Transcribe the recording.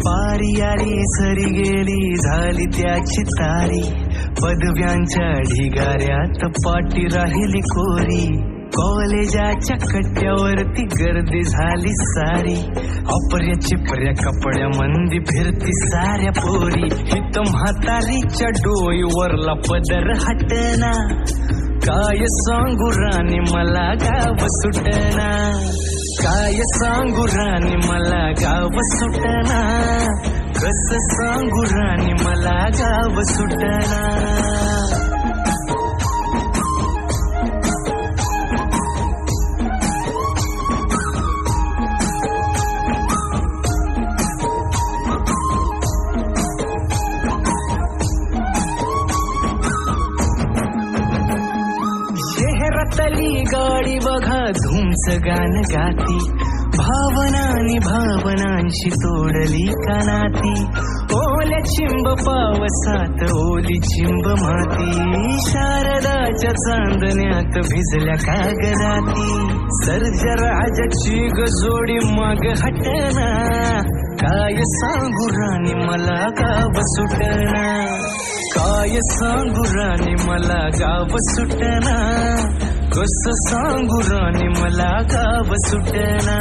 पारी आली सरी गेली झाली त्याची तारी पदव्यांच्या ढिगाऱ्यात पाठी राहिली कोरी. कॉलेजाच्या कट्ट्यावरती गर्दी झाली सारी. अपर्या चिपर्या कपड्या मंदी फिरती साऱ्या पोरी. हित म्हातारीच्या डोईवरला पदर हटना. काय सांगू राणी मला गाव सुटना. काय सांगू राणी मला गाव सुटना. कस सांगू राणी मला गाव सुटना. गाडी बघा धुमच गाण गाती. भावनानी भावनांशी तोडली कानाती ओल्या चिंब पावसात ओली चिंब माती. शारदाच्या चांदण्यात भिजल्या कागदाती सर्जराजाची गजोडी मग हटना. काय सांगू राणी मला गाव सुटना. काय सांगू राणी मला गाव सुटना. कस सांगू राणी मला गाव सुटना